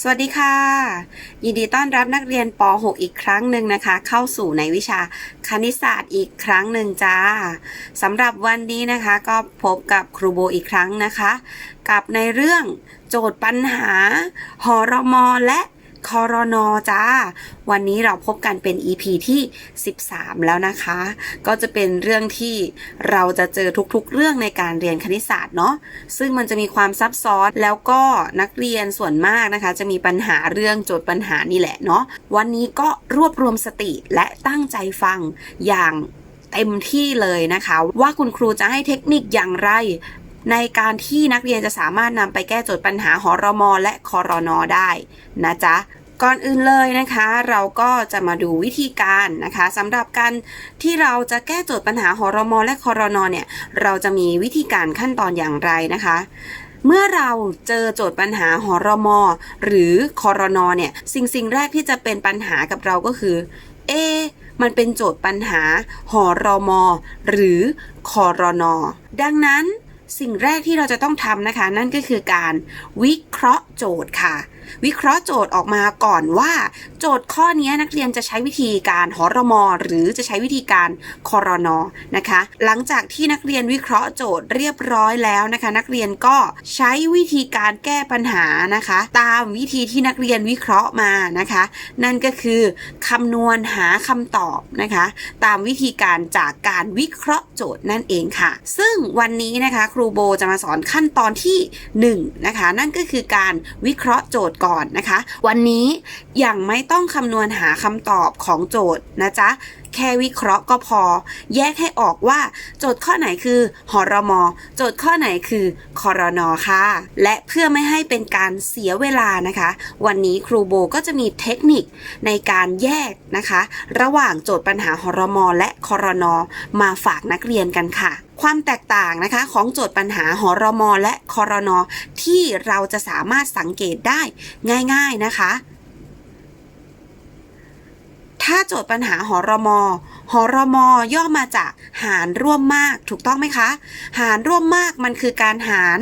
สวัสดีค่ะ ยินดีต้อนรับนักเรียนป .6 อีกครั้งหนึ่งนะคะ เข้าสู่ในวิชาคณิตศาสตร์อีกครั้งหนึ่งจ้าสำหรับวันนี้นะคะก็พบกับครูโบอีกครั้งนะคะ กับในเรื่องโจทย์ปัญหาหอรมอและ คอรนอจ้า วันนี้เราพบกันเป็น EP ที่ 13 แล้วนะคะ ก็จะเป็นเรื่องที่เราจะเจอทุกๆ เรื่องในการเรียนคณิตศาสตร์เนาะซึ่งมันจะมีความซับซ้อนแล้วก็นักเรียนส่วนมากนะคะ จะมีปัญหาเรื่องโจทย์ปัญหานี่แหละเนาะวันนี้ก็รวบรวมสติและตั้งใจฟังอย่างเต็มที่เลยนะคะ ว่าคุณครูจะให้เทคนิคอย่างไร ในการที่นักเรียนจะสามารถนำไปแก้โจทย์ปัญหาหอรมอและคอรนอได้นะจ๊ะก่อนอื่นเลยนะคะ เราก็จะมาดูวิธีการนะคะสำหรับการที่เราจะแก้โจทย์ปัญหาหอรมอและคอรนอเนี่ยเราจะมีวิธีการขั้นตอนอย่างไรนะคะเมื่อเราเจอโจทย์ปัญหาหอรมอหรือคอรนอเนี่ยสิ่งสิ่งแรกที่จะเป็นปัญหากับเราก็คือ เอ มันเป็นโจทย์ปัญหาหอรมอหรือคอรนอดังนั้น สิ่งแรกที่เราจะต้องทำนะคะ นั่นก็คือการวิเคราะห์โจทย์ค่ะ วิเคราะห์โจทย์ออกมาก่อนว่า โจทย์ข้อนี้นักเรียนจะใช้วิธีการหอรมอหรือจะใช้วิธีการคอรนอนะคะ หลังจากที่นักเรียนวิเคราะห์โจทย์เรียบร้อยแล้วนะคะ นักเรียนก็ใช้วิธีการแก้ปัญหานะคะ ตามวิธีที่นักเรียนวิเคราะห์มานะคะ นั่นก็คือคำนวณหาคำตอบนะคะ ตามวิธีการจากการวิเคราะห์โจทย์นั่นเองค่ะ ซึ่งวันนี้นะคะ ครูโบจะมาสอนขั้นตอนที่1นะคะนั่นก็คือการวิเคราะห์โจทย์ก่อนนะคะ วันนี้ยังไม่ต้องคำนวณหาคำตอบของโจทย์นะจ๊ะ แค่วิเคราะห์ก็พอ แยกให้ออกว่า โจทย์ข้อไหนคือหอรมอโจทย์ข้อไหนคือคอรนอค่ะ และเพื่อไม่ให้เป็นการเสียเวลานะคะ วันนี้ครูโบก็จะมีเทคนิคในการแยกนะคะ ระหว่างโจทย์ปัญหาหอรมอและคอรนอมาฝากนักเรียนกันค่ะความแตกต่างนะคะของโจทย์ปัญหาหอรมอและคอรนอที่เราจะสามารถสังเกตได้ง่าย ๆนะคะ ถ้าโจทย์ปัญหาหอรมอหอรมอย่อมาจากหารร่วมมากถูกต้องไหมคะ หารร่วมมากมันคือการหาร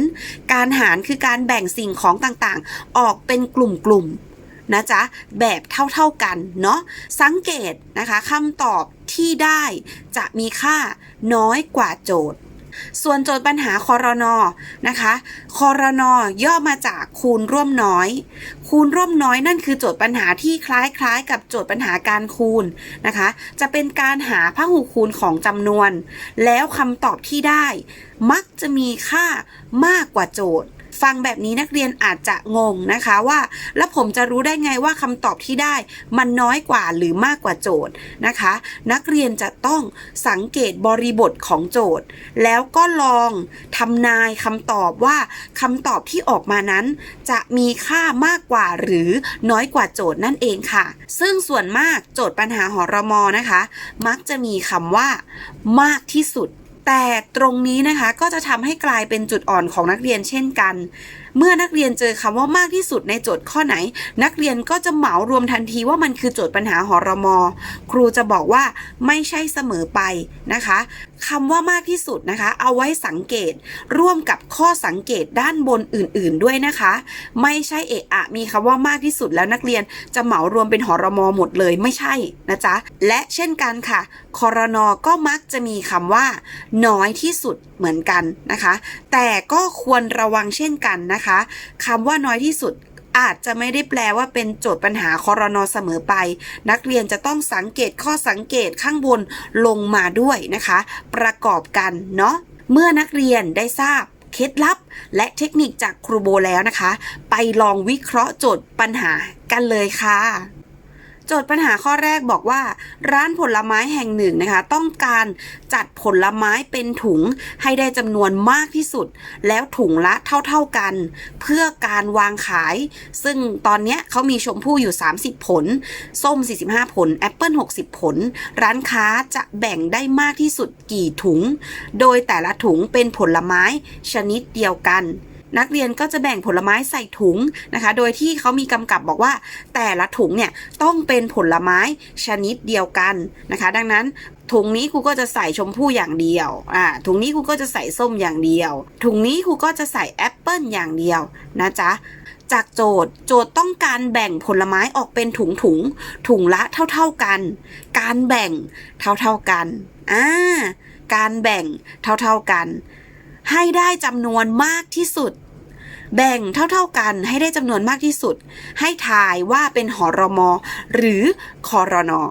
การหารคือการแบ่งสิ่งของต่างๆ ออกเป็นกลุ่มๆนะจ๊ะแบบเท่าๆกันเนาะสังเกตนะคะคำตอบที่ได้จะมีค่าน้อยกว่าโจทย์ ส่วนโจทย์ปัญหาคอรนอนะคะคอรนอย่อมาจากคูณร่วมน้อย คูณร่วมน้อยนั่นคือโจทย์ปัญหาที่คล้ายๆ กับโจทย์ปัญหาการคูณนะคะ จะเป็นการหาพหูคูณของจำนวน แล้วคำตอบที่ได้ มักจะมีค่ามากกว่าโจทย์ ฟังแบบนี้นักเรียนอาจจะงงนะคะว่า แล้วผมจะรู้ได้ไงว่าคำตอบที่ได้ มันน้อยกว่าหรือมากกว่าโจทย์นะคะ นักเรียนจะต้องสังเกตบริบทของโจทย์ แล้วก็ลองทำนายคำตอบว่าคำตอบที่ออกมานั้น จะมีค่ามากกว่าหรือน้อยกว่าโจทย์นั่นเองค่ะ ซึ่งส่วนมากโจทย์ปัญหาหอรมอนะคะ มักจะมีคำว่า มากที่สุด แต่ตรงนี้นะคะก็จะทำให้กลายเป็นจุดอ่อนของนักเรียนเช่นกัน เมื่อนักเรียนเจอคำว่ามากที่สุดในโจทย์ข้อไหน นักเรียนก็จะเหมารวมทันทีว่ามันคือโจทย์ปัญหาหอรมอ ครูจะบอกว่าไม่ใช่เสมอไปนะคะคำว่ามากที่สุดนะคะ เอาไว้สังเกตร่วมกับข้อสังเกตด้านบนอื่น ๆ ด้วยนะคะ ไม่ใช่เอะอะมีคำว่ามากที่สุดแล้วนักเรียนจะเหมารวมเป็นหอรมอหมดเลยไม่ใช่นะจ๊ะและเช่นกันค่ะคอรนอก็มักจะมีคำว่า น้อยที่สุดเหมือนกันนะคะ แต่ก็ควรระวังเช่นกันนะคะคำว่าน้อยที่สุดอาจจะไม่ได้แปลว่าเป็นโจทย์ปัญหาคอรนอเสมอไป นักเรียนจะต้องสังเกตข้อสังเกตข้างบนลงมาด้วยนะคะ ประกอบกันเนาะเมื่อนักเรียนได้ทราบเคล็ดลับ และเทคนิคจากครูโบแล้วนะคะ ไปลองวิเคราะห์โจทย์ปัญหากันเลยค่ะ จทย์ปัญหาข้อแรกบอกว่า ร้านผลไม้แห่งหนึ่งนะคะ ต้องการจัดผลไม้เป็นถุงให้ได้จำนวนมากที่สุด แล้วถุงละเท่าๆกัน เพื่อการวางขาย ซึ่งตอนนี้เขามีชมพู่อยู่ 30 ผล ส้ม 45 ผล แอปเปิล60 ผล ร้านค้าจะแบ่งได้มากที่สุดกี่ถุง โดยแต่ละถุงเป็นผลไม้ชนิดเดียวกัน นักเรียนก็จะแบ่งผลไม้ใส่ถุงนะคะ โดยที่เขามีกำกับบอกว่า แต่ละถุงเนี่ยต้องเป็นผลไม้ชนิดเดียวกันนะคะ ดังนั้นถุงนี้ครูก็จะใส่ชมพู่อย่างเดียว อ่า ถุงนี้ครูก็จะใส่ส้มอย่างเดียว ถุงนี้ครูก็จะใส่แอปเปิลอย่างเดียวนะจ๊ะ จากโจทย์ โจทย์ต้องการแบ่งผลไม้ออกเป็นถุงถุงๆถุงละเท่าๆกัน การแบ่งเท่าๆกัน อ่า การแบ่งเท่าๆกัน ให้ได้จำนวนมากที่สุด แบ่งเท่าๆกันให้ได้จำนวนมากที่สุด ให้ทายว่าเป็นหอรมอหรือคอรนอ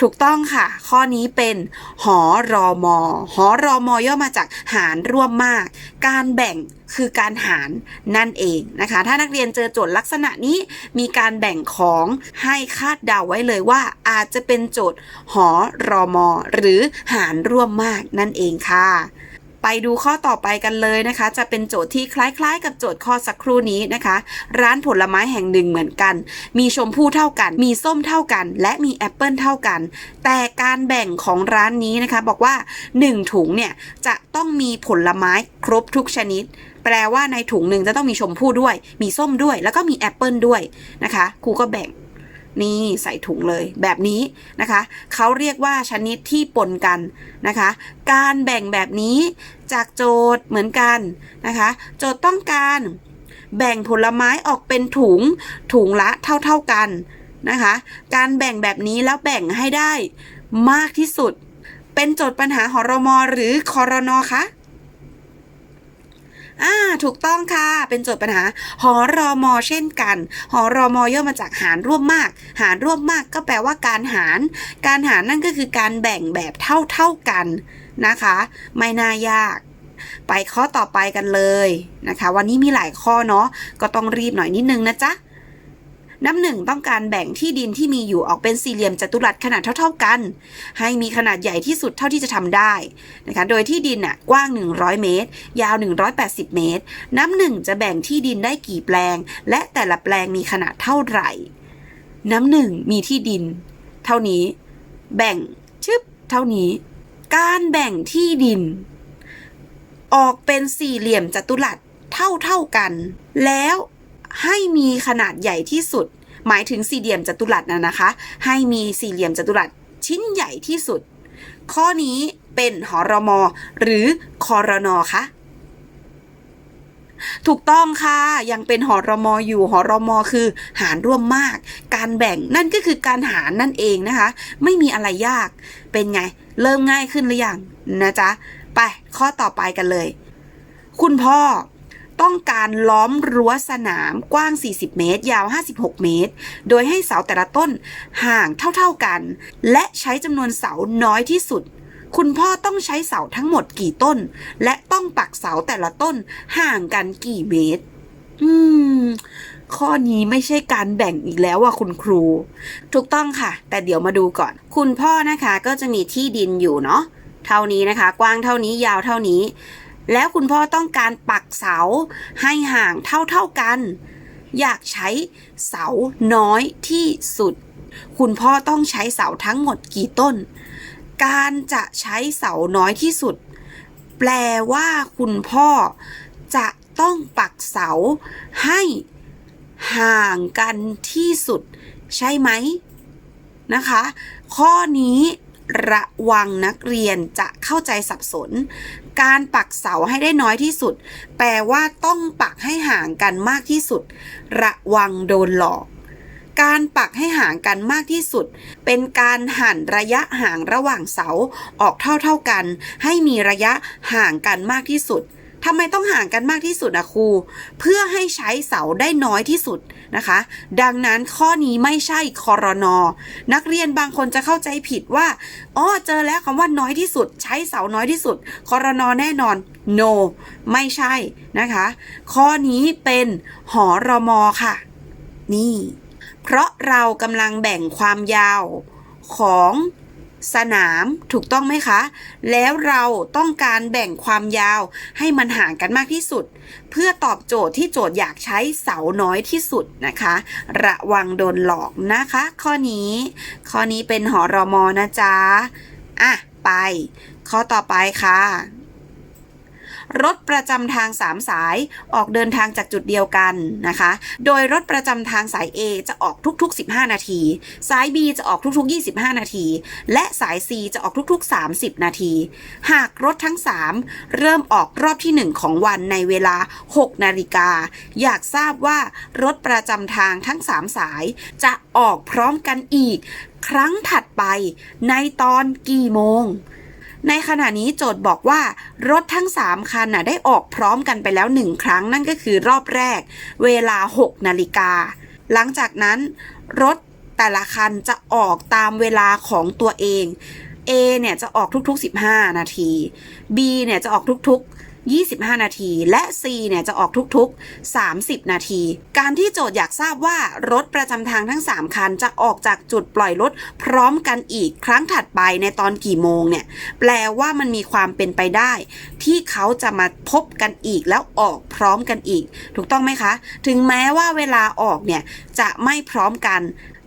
ถูกต้องค่ะ ข้อนี้เป็นหอรอมอหอรอมอย่อมาจากหารร่วมมาก การแบ่ง คือการหารนั่นเองนะคะ ถ้านักเรียนเจอโจทย์ลักษณะนี้มีการแบ่งของให้คาดเดาไว้เลยว่าอาจจะเป็นโจทย์หอรอมอหรือหารร่วมมากนั่นเองค่ะไปดูข้อต่อไปกันเลยนะคะ จะเป็นโจทย์ที่คล้ายๆ กับโจทย์ข้อสักครู่นี้นะคะ ร้านผลไม้แห่งหนึ่งเหมือนกัน มีชมพู่เท่ากัน มีส้มเท่ากัน และมีแอปเปิลเท่ากัน แต่การแบ่งของร้านนี้นะคะ บอกว่า 1 ถุงเนี่ยจะต้องมีผลไม้ครบทุกชนิด แปลว่าในถุงหนึ่งจะต้องมีชมพู่ด้วย มีส้มด้วย แล้วก็มีแอปเปิลด้วยนะคะครูก็แบ่งนี่ใส่ถุงเลยแบบนี้นะคะเขาเรียกว่าชนิดที่ปนกันนะคะ การแบ่งแบบนี้จากโจทย์เหมือนกันนะคะ โจทย์ต้องการแบ่งผลไม้ออกเป็นถุงถุงละเท่าๆกันนะคะ การแบ่งแบบนี้แล้วแบ่งให้ได้มากที่สุด เป็นโจทย์ปัญหาหอรมอหรือคอรนอคะ อ่าถูกต้องค่ะ เป็นโจทย์ปัญหา หอรอมอเช่นกัน หอรอมอย่อมาจากหารร่วมมาก หารร่วมมากก็แปลว่าการหาร การหารนั่นก็คือการแบ่งแบบเท่าเท่ากันนะคะ ไม่น่ายาก ไปข้อต่อไปกันเลยนะคะ วันนี้มีหลายข้อเนาะก็ต้องรีบหน่อยนิดนึงนะจ๊ะ น้ำหนึ่งต้องการแบ่งที่ดินที่มีอยู่ออกเป็นสี่เหลี่ยมจัตุรัสขนาดเท่า ๆกัน ให้มีขนาดใหญ่ที่สุดเท่าที่จะทำได้นะคะ โดยที่ดินน่ะกว้าง 100 เมตร ยาว 180 เมตรน้ำหนึ่งจะแบ่งที่ดินได้กี่แปลง และแต่ละแปลงมีขนาดเท่าไหร่ น้ำหนึ่งมีที่ดิน เท่านี้ แบ่งชึบเท่านี้ การแบ่งที่ดิน ออกเป็นสี่เหลี่ยมจัตุรัสเท่าเท่าๆกัน แล้ว ให้มีขนาดใหญ่ที่สุด หมายถึงสี่เหลี่ยมจัตุรัสนะนะคะ ให้มีสี่เหลี่ยมจัตุรัสชิ้นใหญ่ที่สุด ข้อนี้เป็นหอรมอหรือคอรนอคะถูกต้องค่ะ ยังเป็นหอรมออยู่หอรมอคือหารร่วมมาก การแบ่งนั่นก็คือการหารนั่นเองนะคะ ไม่มีอะไรยากเป็นไง เริ่มง่ายขึ้นหรือยังนะจ๊ะ ไปข้อต่อไปกันเลย คุณพ่อ ต้องการล้อมรั้วสนามกว้าง 40 เมตร ยาว 56 เมตร โดยให้เสาแต่ละต้นห่างเท่าๆกัน และใช้จำนวนเสาน้อยที่สุด คุณพ่อต้องใช้เสาทั้งหมดกี่ต้น และต้องปักเสาแต่ละต้นห่างกันกี่เมตร อืมข้อนี้ไม่ใช่การแบ่งอีกแล้วว่ะคุณครู ถูกต้องค่ะ แต่เดี๋ยวมาดูก่อน คุณพ่อนะคะก็จะมีที่ดินอยู่เนาะเท่านี้นะคะ กว้างเท่านี้ยาวเท่านี้ แล้วคุณพ่อต้องการปักเสาให้ห่างเท่าๆกัน อยากใช้เสาน้อยที่สุด คุณพ่อต้องใช้เสาทั้งหมดกี่ต้น การจะใช้เสาน้อยที่สุด แปลว่าคุณพ่อจะต้องปักเสาให้ห่างกันที่สุด ใช่ไหมนะคะ ข้อนี้ ระวังนักเรียนจะเข้าใจสับสน การปักเสาให้ได้น้อยที่สุด แปลว่าต้องปักให้ห่างกันมากที่สุด ระวังโดนหลอก การปักให้ห่างกันมากที่สุด เป็นการหั่นระยะห่างระหว่างเสาออกเท่าๆกัน ให้มีระยะห่างกันมากที่สุด ทำไมต้องห่างกันมากที่สุดอะครู เพื่อให้ใช้เสาได้น้อยที่สุดนะคะ ดังนั้นข้อนี้ไม่ใช่คอรนอนักเรียนบางคนจะเข้าใจผิดว่าอ๋อเจอแล้วคำว่าน้อยที่สุด ใช้เสาน้อยที่สุดคอรนอแน่นอน no ไม่ใช่นะคะ ข้อนี้เป็นหอรมอค่ะ นี่ เพราะเรากำลังแบ่งความยาวของ สนามถูกต้องไหมคะ แล้วเราต้องการแบ่งความยาวให้มันห่างกันมากที่สุด เพื่อตอบโจทย์ที่โจทย์อยากใช้เสาน้อยที่สุดนะคะ ระวังโดนหลอกนะคะ ข้อนี้ ข้อนี้เป็นหอรอมอนะจ๊ะอะไป ข้อต่อไปค่ะ รถประจำทาง 3 สายออกเดินทางจากจุดเดียวกันนะคะ โดยรถประจำทางสาย A จะออกทุกๆ 15 นาที สาย B จะออกทุกๆ 25 นาที และสาย C จะออกทุกๆ 30 นาที หากรถทั้ง 3 เริ่มออกรอบที่ 1 ของวันในเวลา 6 นาฬิกา อยากทราบว่ารถประจำทางทั้ง 3 สายจะออกพร้อมกันอีก ครั้งถัดไปในตอนกี่โมง ในขณะนี้โจทย์บอกว่ารถทั้ง 3 คันน่ะได้ออกพร้อมกันไปแล้ว 1 ครั้ง นั่นก็คือรอบแรก เวลา 6 นาฬิกา หลังจากนั้น รถแต่ละคันจะออกตามเวลาของตัวเอง A เนี่ยจะออกทุกๆ 15 นาที B เนี่ยจะออกทุกๆ 25 นาที และ C เนี่ยจะออกทุกๆ 30 นาที การที่โจทย์อยากทราบว่ารถประจำทางทั้ง 3 คันจะออกจากจุดปล่อยรถพร้อมกันอีกครั้งถัดไปในตอนกี่โมงเนี่ยแปลว่ามันมีความเป็นไปได้ ที่เขาจะมาพบกันอีกแล้วออกพร้อมกันอีก ถูกต้องไหมคะ ถึงแม้ว่าเวลาออกเนี่ยจะไม่พร้อมกัน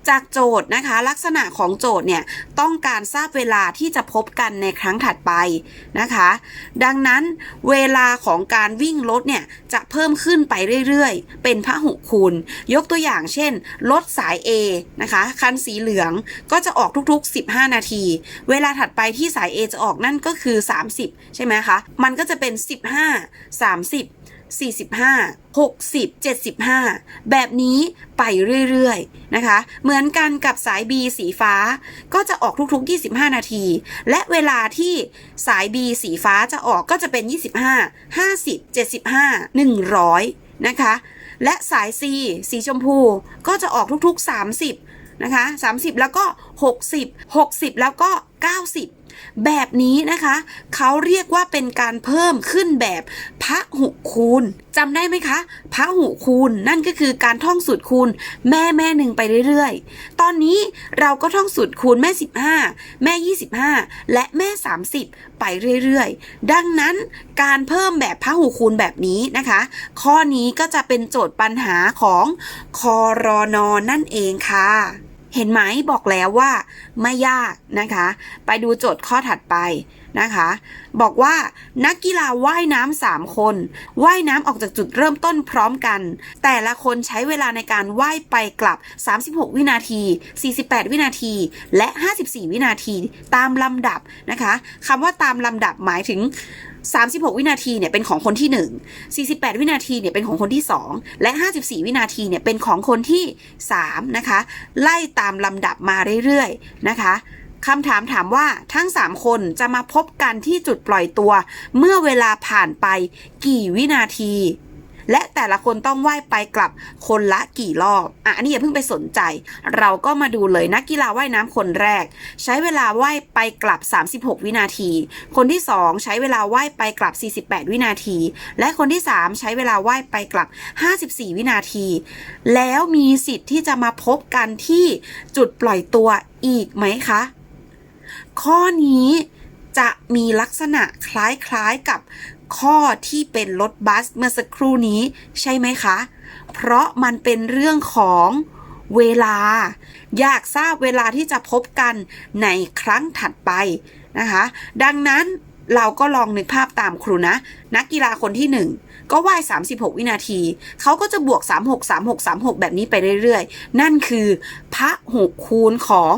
จากโจทย์นะคะ ลักษณะของโจทย์เนี่ยต้องการทราบเวลาที่จะพบกันในครั้งถัดไปนะคะ ดังนั้นเวลาของการวิ่งรถเนี่ยจะเพิ่มขึ้นไปเรื่อยๆ เป็นพหุคูณ ยกตัวอย่างเช่นรถสาย A นะคะคันสีเหลืองก็จะออกทุกๆ 15 นาที เวลาถัดไปที่สาย A จะออกนั่นก็คือ 30 ใช่ไหมคะ มันก็จะเป็น 15 30 45 60 75 แบบนี้ไปเรื่อยๆนะคะ เหมือนกันกับสาย B สีฟ้า ก็จะออกทุกๆ 25 นาที และเวลาที่สาย B สีฟ้าจะออกก็จะเป็น 25 50 75 100 นะคะ และสาย C สีชมพูก็จะออกทุกๆ 30 นะคะ 30 แล้วก็ 60 60 แล้วก็ 90 แบบนี้นะคะ เขาเรียกว่าเป็นการเพิ่มขึ้นแบบพหุคูณจำได้ไหมคะพหุคูณนั่นก็คือการท่องสูตรคูณแม่แม่หนึ่งไปเรื่อยๆ ตอนนี้เราก็ท่องสูตรคูณแม่ 15 แม่ 25 และแม่ 30 ไปเรื่อยๆ ดังนั้นการเพิ่มแบบพหุคูณแบบนี้นะคะ ข้อนี้ก็จะเป็นโจทย์ปัญหาของคอรอนอนั่นเองค่ะ เห็นไหมบอกแล้วว่าไม่ยากนะคะ ไปดูโจทย์ข้อถัดไปนะคะ บอกว่านักกีฬาว่ายน้ำสามคน ว่ายน้ำออกจากจุดเริ่มต้นพร้อมกัน แต่ละคนใช้เวลาในการว่ายไปกลับ 36 วินาที 48 วินาที และ 54 วินาทีตามลำดับนะคะคำว่าตามลำดับหมายถึง 36 วินาทีเนี่ยเป็นของคนที่ 1 48 วินาทีเนี่ยเป็นของคนที่ 2 และ 54 วินาทีเนี่ยเป็นของคนที่ 3 นะคะ ไล่ตามลำดับมาเรื่อยๆนะคะคำถามถามว่าทั้ง 3 คนจะมาพบกันที่จุดปล่อยตัว เมื่อเวลาผ่านไปกี่วินาที และแต่ละคนต้องว่ายไปกลับคนละกี่รอบอะอันนี้อย่าเพิ่งไปสนใจ เราก็มาดูเลยนักกีฬาว่ายน้ำคนแรก ใช้เวลาว่ายไปกลับ 36 วินาที คนที่ 2 ใช้เวลาว่ายไปกลับ 48 วินาที และคนที่ 3 ใช้เวลาว่ายไปกลับ 54 วินาที แล้วมีสิทธิ์ที่จะมาพบกันที่จุดปล่อยตัวอีกไหมคะ ข้อนี้จะมีลักษณะคล้ายๆกับ ข้อที่เป็นรถบัสเมื่อสักครู่นี้ใช่ไหมคะ เพราะมันเป็นเรื่องของเวลา อยากทราบเวลาที่จะพบกันในครั้งถัดไปนะคะ ดังนั้นเราก็ลองนึกภาพตามครูนะ นักกีฬาคนที่ 1 ก็ว่าย 36 วินาที เขาก็จะบวก 36 36 36 แบบนี้ไปเรื่อยๆ นั่นคือพระหกคูณของ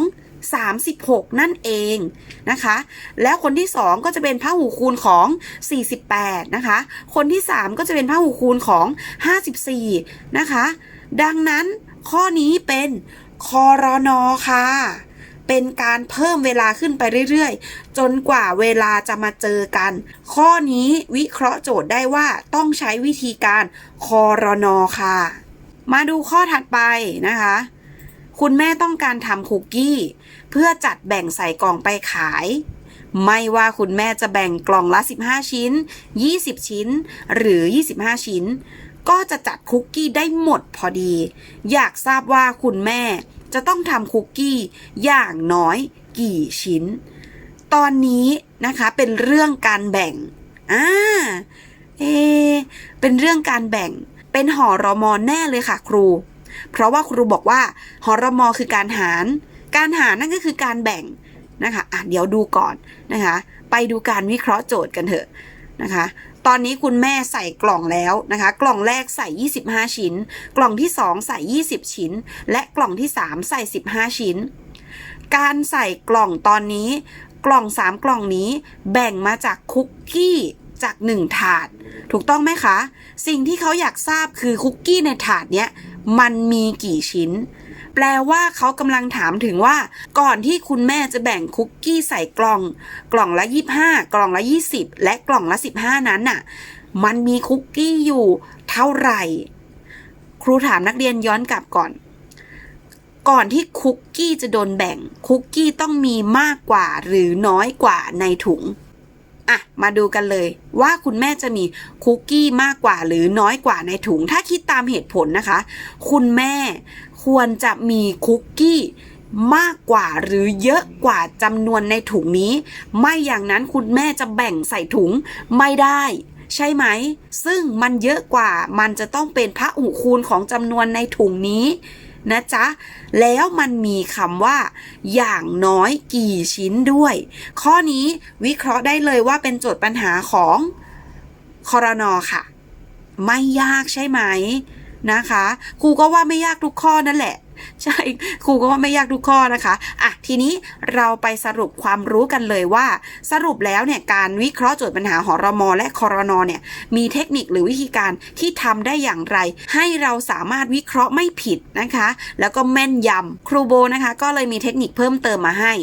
36 นั่นเองนะคะ แล้วคนที่ 2 ก็จะเป็นพหูคูณของ 48 นะคะ คนที่ 3 ก็จะเป็นพหูคูณของ 54 นะคะ ดังนั้นข้อนี้เป็นคอรอนอค่ะ เป็นการเพิ่มเวลาขึ้นไปเรื่อยๆ จนกว่าเวลาจะมาเจอกัน ข้อนี้วิเคราะห์โจทย์ได้ว่าต้องใช้วิธีการคอรอนอค่ะ มาดูข้อถัดไปนะคะ คุณแม่ต้องการทำคุกกี้ เพื่อจัดแบ่งใส่กล่องไปขาย ไม่ว่าคุณแม่จะแบ่งกล่องละ 15 ชิ้น 20 ชิ้น หรือ 25 ชิ้น ก็จะจัดคุกกี้ได้หมดพอดี อยากทราบว่าคุณแม่จะต้องทำคุกกี้อย่างน้อยกี่ชิ้น ตอนนี้นะคะเป็นเรื่องการแบ่งอ่าเอเป็นเรื่องการแบ่งเป็นหอรอมอแน่เลยค่ะครู เพราะว่าครูบอกว่าหอรมอคือการหาร การหารนั่นก็คือการแบ่งนะคะอะเดี๋ยวดูก่อนนะคะ ไปดูการวิเคราะห์โจทย์กันเถอะนะคะตตอนนี้คุณแม่ใส่กล่องแล้วนะคะ กล่องแรกใส่ 25 ชิ้น กล่องที่ 2 ใส่ 20 ชิ้น และกล่องที่ 3 ใส่ 15 ชิ้น การใส่กล่องตอนนี้ กล่อง 3 กล่องนี้แบ่งมาจากคุกกี้จาก 1 ถาด ถูกต้องไหมคะ สิ่งที่เขาอยากทราบคือคุกกี้ในถาดเนี้ย มันมีกี่ชิ้น แปลว่าเขากำลังถามถึงว่า ก่อนที่คุณแม่จะแบ่งคุกกี้ใส่กล่อง กล่องละ 25 กล่องละ 20 และกล่องละ 15 นั้นน่ะ มันมีคุกกี้อยู่เท่าไหร่ ครูถามนักเรียนย้อนกลับก่อน ก่อนที่คุกกี้จะโดนแบ่ง คุกกี้ต้องมีมากกว่าหรือน้อยกว่าในถุง อะมาดูกันเลยว่าคุณแม่จะมีคุกกี้มากกว่าหรือน้อยกว่าในถุง ถ้าคิดตามเหตุผลนะคะ คุณแม่ควรจะมีคุกกี้มากกว่าหรือเยอะกว่าจำนวนในถุงนี้ ไม่อย่างนั้นคุณแม่จะแบ่งใส่ถุงไม่ได้ ใช่ไหม ซึ่งมันเยอะกว่ามันจะต้องเป็นพระอุคูณของจำนวนในถุงนี้ นะจ๊ะ แล้วมันมีคำว่า อย่างน้อยกี่ชิ้นด้วย ข้อนี้วิเคราะห์ได้เลยว่าเป็นโจทย์ปัญหาของคอรนอค่ะ ไม่ยากใช่ไหมนะคะครูก็ว่าไม่ยากทุกข้อนั่นแหละ ใช่ครูก็ว่าไม่ยากทุกข้อนะคะอะทีนี้เราไปสรุปความรู้กันเลยว่า สรุปแล้วเนี่ยการวิเคราะห์โจทย์ปัญหาหอรมอและคอรนอเนี่ยมีเทคนิคหรือวิธีการที่ทำได้อย่างไร ให้เราสามารถวิเคราะห์ไม่ผิดนะคะ แล้วก็แม่นยำครูโบนะคะ ก็เลยมีเทคนิคเพิ่มเติมมาให้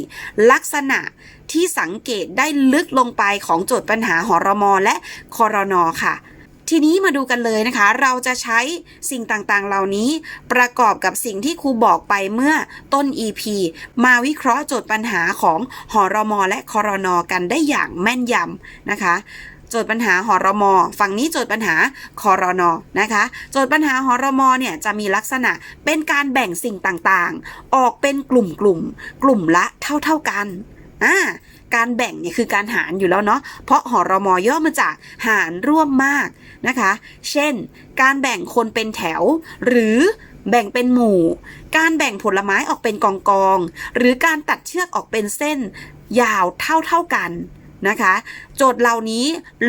ลักษณะที่สังเกตได้ลึกลงไปของโจทย์ปัญหาหอรมอและคอรนอค่ะ ทีนี้มาดูกันเลยนะคะ เราจะใช้สิ่งต่างๆ เหล่านี้ประกอบกับสิ่งที่ครูบอกไปเมื่อต้น EP มาวิเคราะห์โจทย์ปัญหาของหอรมอและคอรนอกันได้อย่างแม่นยำนะคะโจทย์ปัญหาหอรมอฝั่งนี้โจทย์ปัญหาคอรนอนะคะ โจทย์ปัญหาหอรมอเนี่ยจะมีลักษณะเป็นการแบ่งสิ่งต่างๆ ออกเป็นกลุ่มๆกลุ่มละเท่าๆกันอ่า การแบ่งเนี่ยคือการหารอยู่แล้วเนาะ เพราะหอรมอย่อมาจากหารร่วมมากนะคะ เช่น การแบ่งคนเป็นแถว หรือแบ่งเป็นหมู่ การแบ่งผลไม้ออกเป็นกองกอง หรือการตัดเชือกออกเป็นเส้น ยาวเท่าเท่ากันนะคะ โจทย์เหล่านี้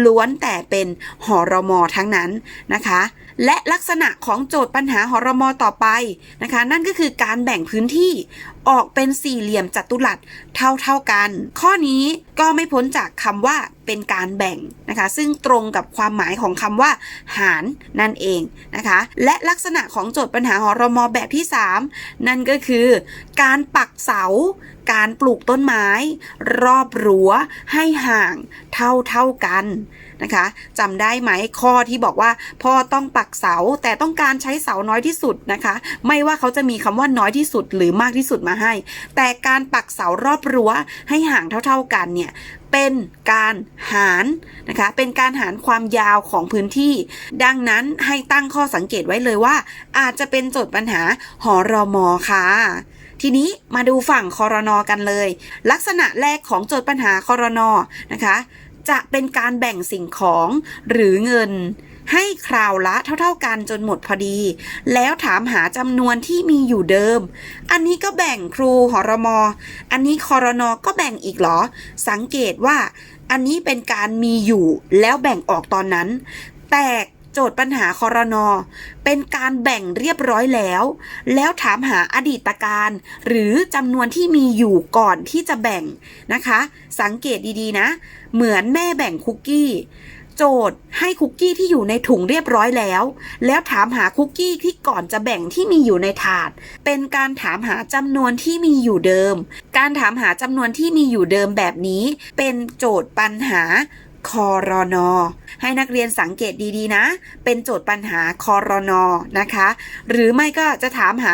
ล้วนแต่เป็นหอรมอทั้งนั้นนะคะ และลักษณะของโจทย์ปัญหาหอรมอต่อไปนะคะ นั่นก็คือการแบ่งพื้นที่ออกเป็นสี่เหลี่ยมจัตุรัสเท่าเท่าๆกัน ข้อนี้ก็ไม่พ้นจากคำว่าเป็นการแบ่งนะคะ ซึ่งตรงกับความหมายของคำว่า หารนั่นเองนะคะ และลักษณะของโจทย์ปัญหาหอรมอแบบที่ 3 นั่นก็คือ การปักเสา การปลูกต้นไม้ รอบรั้วให้ห่างเท่าเท่ากันนะคะจำได้ไหมข้อที่บอกว่า พ่อต้องปักเสาแต่ต้องการใช้เสาน้อยที่สุดนะคะ ไม่ว่าเขาจะมีคำว่าน้อยที่สุดหรือมากที่สุดมาให้ แต่การปักเสารอบรั้วให้ห่างเท่า ๆกันเนี่ยเป็นการหารนะคะ เป็นการหารความยาวของพื้นที่ ดังนั้นให้ตั้งข้อสังเกตไว้เลยว่า อาจจะเป็นโจทย์ปัญหาหอรอมอค่ะทีนี้มาดูฝั่งคอรนอกันเลย ลักษณะแรกของโจทย์ปัญหาคอรนอนะคะ จะเป็นการแบ่งสิ่งของหรือเงิน ให้คราวละเท่า ๆกันจนหมดพอดี แล้วถามหาจำนวนที่มีอยู่เดิม อันนี้ก็แบ่งครูหอรมอ อันนี้คอรนอก็แบ่งอีกเหรอ สังเกตว่า อันนี้เป็นการมีอยู่แล้วแบ่งออกตอนนั้น แต่โจทย์ปัญหาคอรนอเป็นการแบ่งเรียบร้อยแล้ว แล้วถามหาอดีตการหรือจำนวนที่มีอยู่ก่อนที่จะแบ่งนะคะ สังเกตดีๆนะ เหมือนแม่แบ่งคุกกี้ โจทย์ให้คุกกี้ที่อยู่ในถุงเรียบร้อยแล้ว แล้วถามหาคุกกี้ที่ก่อนจะแบ่งที่มีอยู่ในถาด เป็นการถามหาจำนวนที่มีอยู่เดิม การถามหาจำนวนที่มีอยู่เดิมแบบนี้ เป็นโจทย์ปัญหา คอรนอให้นักเรียนสังเกตดีๆนะ เป็นโจทย์ปัญหาคอรนอนะคะ หรือไม่ก็จะถามหา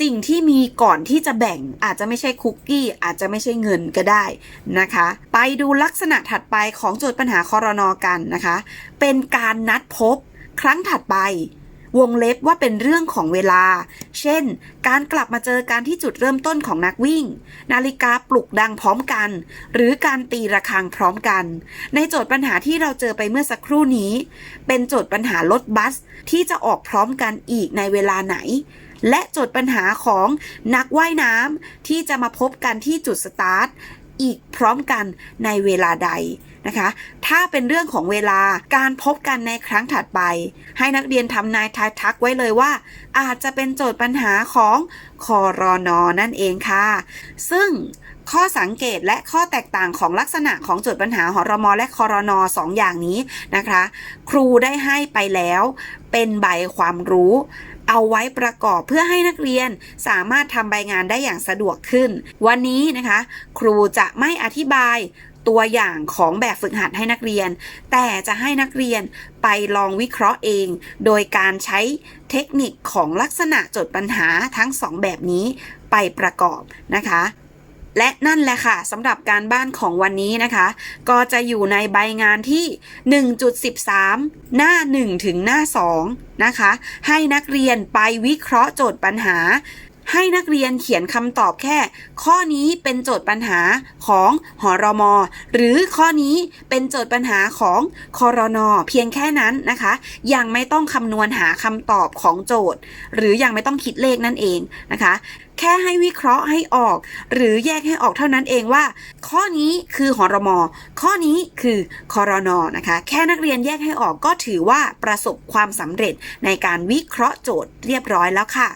สิ่งที่มีก่อนที่จะแบ่งอาจจะไม่ใช่คุกกี้อาจจะไม่ใช่เงินก็ได้นะคะ ไปดูลักษณะถัดไปของโจทย์ปัญหาคอรนอกันนะคะ เป็นการนัดพบครั้งถัดไป วงเล็บว่าเป็นเรื่องของเวลา เช่น การกลับมาเจอการที่จุดเริ่มต้นของนักวิ่ง นาฬิกาปลุกดังพร้อมกัน หรือการตีระฆังพร้อมกัน ในโจทย์ปัญหาที่เราเจอไปเมื่อสักครู่นี้ เป็นโจทย์ปัญหารถบัสที่จะออกพร้อมกันอีกในเวลาไหนและโจทย์ปัญหาของนักว่ายน้ำที่จะมาพบกันที่จุดสตาร์ท อีกพร้อมกันในเวลาใด นะคะ ถ้าเป็นเรื่องของเวลาการพบกันในครั้งถัดไป ให้นักเรียนทำนายทายทักไว้เลยว่า อาจจะเป็นโจทย์ปัญหาของคอรอนอนั่นเองค่ะ ซึ่งข้อสังเกตและข้อแตกต่างของลักษณะของโจทย์ปัญหาหรมและคอรนอสองอย่างนี้นะคะ ครูได้ให้ไปแล้ว เป็นใบความรู้ เอาไว้ประกอบเพื่อให้นักเรียนสามารถทำใบงานได้อย่างสะดวกขึ้น วันนี้นะคะ ครูจะไม่อธิบาย ตัวอย่างของแบบฝึกหัดให้นักเรียน แต่จะให้นักเรียนไปลองวิเคราะห์เอง โดยการใช้เทคนิคของลักษณะโจทย์ปัญหาทั้งสองแบบนี้ไปประกอบนะคะและนั่นแหละค่ะสำหรับการบ้านของวันนี้นะคะ ก็จะอยู่ในใบงานที่ 1.13 หน้า 1 ถึงหน้า 2 นะคะ ให้นักเรียนไปวิเคราะห์โจทย์ปัญหา ให้นักเรียนเขียนคำตอบแค่ ข้อนี้เป็นโจทย์ปัญหาของหอรมอหรือข้อนี้เป็นโจทย์ปัญหาของคอรนอเพียงแค่นั้นนะคะ ยังไม่ต้องคำนวณหาคำตอบของโจทย์ หรือยังไม่ต้องคิดเลขนั่นเองนะคะ แค่ให้วิเคราะห์ให้ออก หรือแยกให้ออกเท่านั้นเองว่า ข้อนี้คือหอรมอข้อนี้คือคอรนอนะคะ แค่นักเรียนแยกให้ออกก็ถือว่าประสบความสำเร็จในการวิเคราะห์โจทย์เรียบร้อยแล้วค่ะ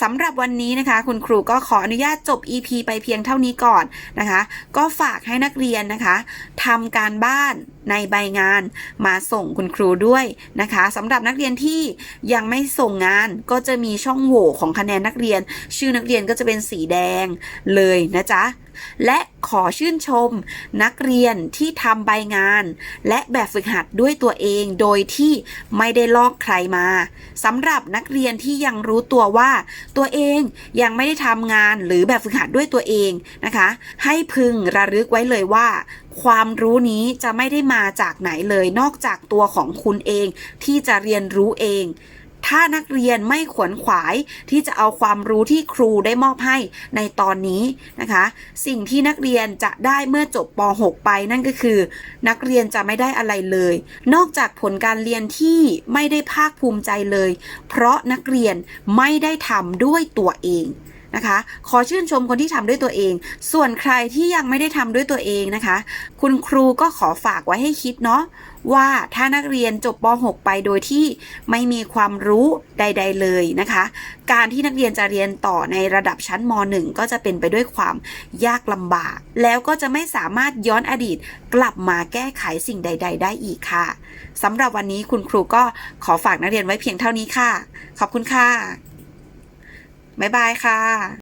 สำหรับวันนี้นะคะ คุณครูก็ขออนุญาตจบ EP ไปเพียงเท่านี้ก่อนนะคะ ก็ฝากให้นักเรียนนะคะทำการบ้าน ในใบงานมาส่งคุณครูด้วยนะคะสำหรับนักเรียนที่ยังไม่ส่งงานก็จะมีช่องโหว่ของคะแนนนักเรียน ชื่อนักเรียนก็จะเป็นสีแดงเลยนะจ๊ะและขอชื่นชมนักเรียนที่ทำใบงาน และแบบฝึกหัดด้วยตัวเองโดยที่ไม่ได้ลอกใครมาสำหรับนักเรียนที่ยังรู้ตัวว่า ตัวเองยังไม่ได้ทำงานหรือแบบฝึกหัดด้วยตัวเองนะคะ ให้พึงระลึกไว้เลยว่า ความรู้นี้จะไม่ได้มาจากไหนเลยนอกจากตัวของคุณเองที่จะเรียนรู้เอง ถ้านักเรียนไม่ขวนขวายที่จะเอาความรู้ที่ครูได้มอบให้ในตอนนี้นะคะ สิ่งที่นักเรียนจะได้เมื่อจบป .6 ไปนั่นก็คือ นักเรียนจะไม่ได้อะไรเลย นอกจากผลการเรียนที่ไม่ได้ภาคภูมิใจเลย เพราะนักเรียนไม่ได้ทำด้วยตัวเอง นะคะ ขอชื่นชมคนที่ทำด้วยตัวเอง ส่วนใครที่ยังไม่ได้ทำด้วยตัวเองนะคะ คุณครูก็ขอฝากไว้ให้คิดเนาะว่าถ้านักเรียนจบป .6 ไปโดยที่ไม่มีความรู้ใด ๆ เลยนะคะ การที่นักเรียนจะเรียนต่อในระดับชั้นม .1 ก็จะเป็นไปด้วยความยากลำบาก แล้วก็จะไม่สามารถย้อนอดีตกลับมาแก้ไขสิ่งใด ๆ ได้อีกค่ะสำหรับวันนี้คุณครูก็ขอฝากนักเรียนไว้เพียงเท่านี้ค่ะ ขอบคุณค่ะ บ๊ายบายค่ะ